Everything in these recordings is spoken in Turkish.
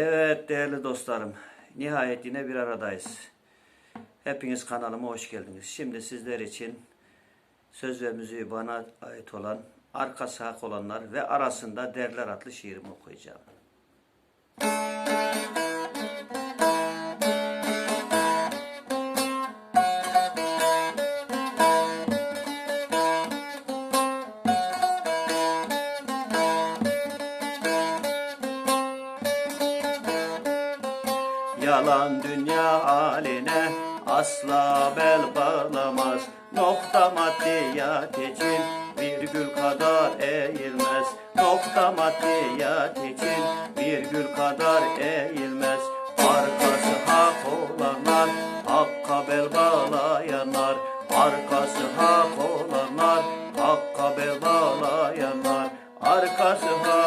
Evet değerli dostlarım, nihayet yine bir aradayız. Hepiniz kanalıma hoş geldiniz. Şimdi sizler için söz ve müziği bana ait olan, arkası hak olanlar ve arasında derler adlı şiirimi okuyacağım. Yalan dünya haline asla bel bağlamaz. Nokta maddiyat için virgül kadar eğilmez. Nokta maddiyat için virgül kadar eğilmez. Arkası hak olanlar hakka bel bağlayanlar. Arkası hak olanlar hakka bel bağlayanlar. Arkası hak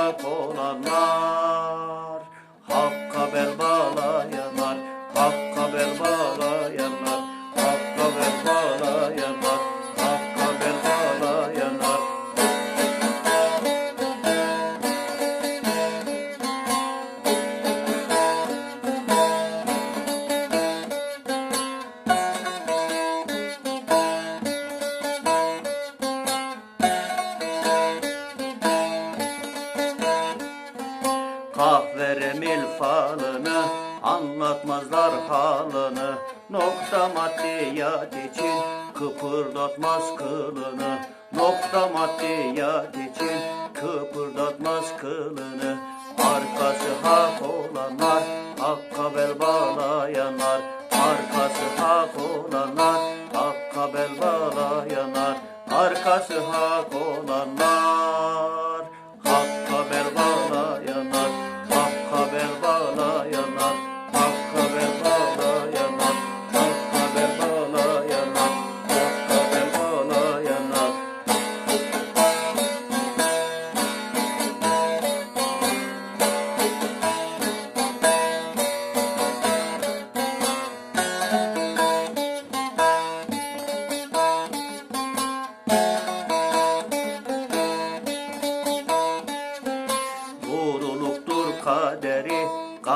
anlatmazlar halını Nokta maddiyat için. Kıpırdatmaz kılını Nokta maddiyat için. Kıpırdatmaz kılını Arkası hak olanlar hakka bel bağlayanlar. Arkası hak olanlar hakka bel bağlayanlar. Arkası hak olanlar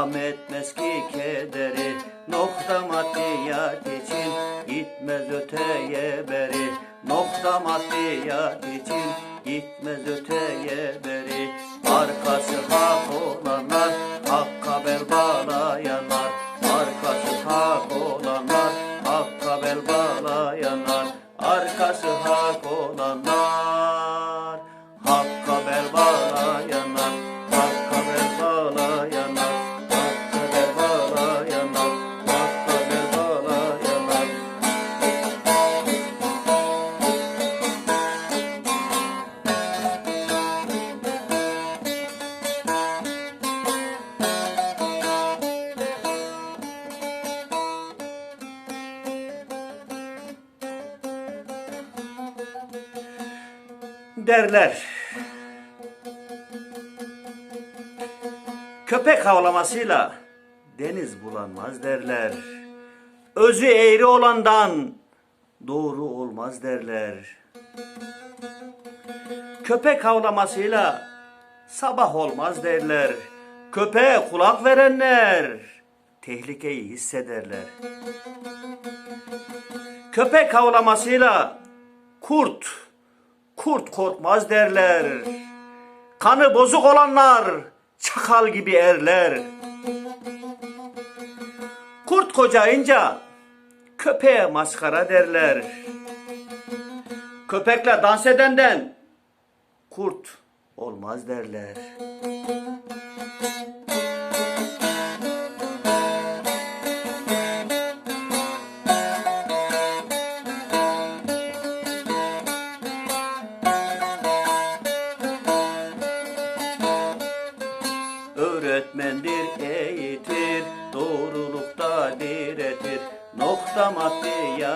gam etmez ki kederi. Nokta maddiyat için gitmez öteye beri. Nokta maddiyat için gitmez öteye beri. Arkası hak olanlar, hakka bel bağlayanlar. Arkası hak olanlar, hakka bel bağlayanlar. Arkası hak olanlar. Derler. Köpek havlamasıyla deniz bulanmaz derler. Özü eğri olandan doğru olmaz derler. Köpek havlamasıyla sabah olmaz derler. Köpeğe kulak verenler tehlikeyi hissederler. Köpek havlamasıyla kurt, kurt korkmaz derler. Kanı bozuk olanlar çakal gibi erler. Kurt kocayınca köpeğe maskara derler. Köpekle dans edenden kurt olmaz derler.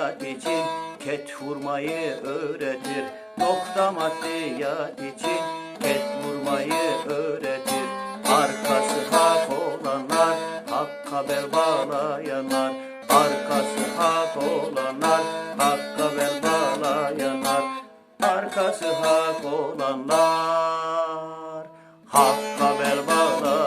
Maddiyat için ket vurmayı öğretir. Nokta maddiyat için ket vurmayı öğretir. Arkası hak olanlar, hakka bel bağlayanlar. Arkası hak olanlar, hakka bel bağlayanlar. Arkası hak olanlar. Hakka bel bağlayanlar,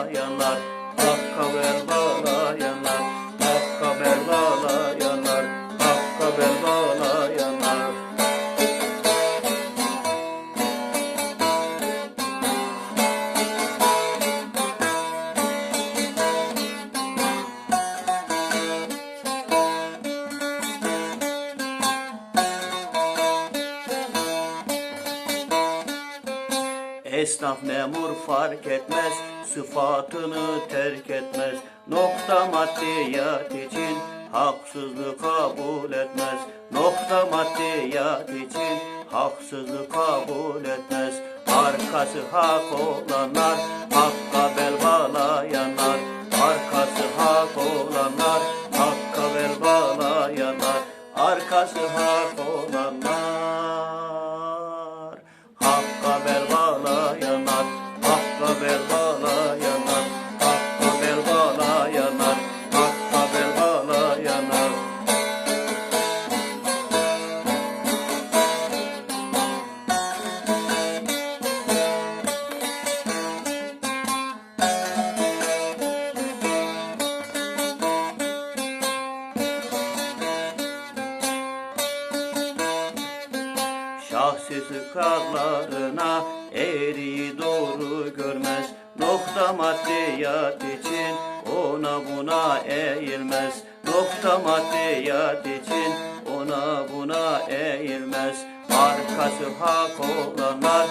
Esnaf memur fark etmez, sıfatını terk etmez. Nokta maddiyat için haksızlık kabul etmez. Nokta maddiyat için haksızlık kabul etmez. Arkası hak olanlar, hakka bel bağlayanlar. Arkası hak olanlar, hakka bel bağlayanlar. Arkası hak olanlar, Nokta maddiyat için ona buna eğilmez. Nokta maddiyat için ona buna eğilmez. Arkası hak olanlar,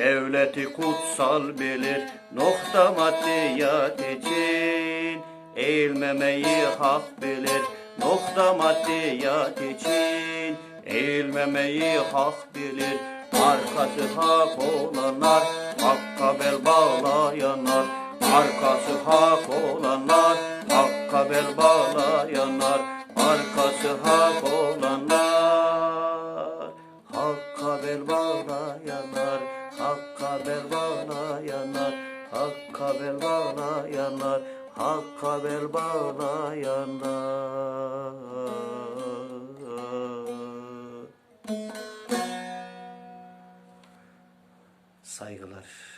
devleti kutsal bilir. Nokta maddiyat için eğilmemeyi hak bilir. Nokta maddiyat için eğilmemeyi hak bilir. Arkası hak olanlar, hakka bel bağlayanlar. Arkası hak olanlar, hakka bel bağlayanlar. Arkası hak olanlar. Hakka bel bağlayanlar, Hakka bel bağlayanlar. Saygılar.